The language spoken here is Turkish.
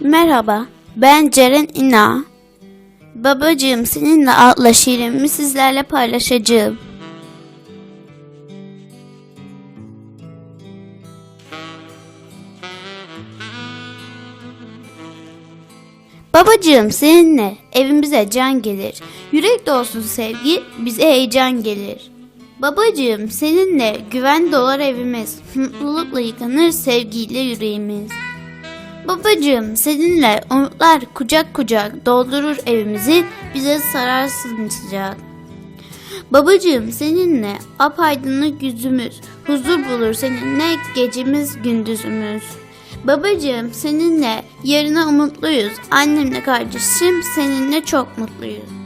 Merhaba, ben Ceren İna. Babacığım seninle adlı şiirimi sizlerle paylaşacağım. Babacığım seninle evimize can gelir. Yürek dolusu sevgi bize heyecan gelir. Babacığım seninle güven dolar evimiz. Mutlulukla yıkanır sevgiyle yüreğimiz. Babacığım seninle umutlar kucak kucak doldurur evimizi bize sararsın sıcak. Babacığım seninle apaydınlık yüzümüz huzur bulur seninle gecemiz gündüzümüz. Babacığım seninle yarına umutluyuz annemle kardeşim seninle çok mutluyuz.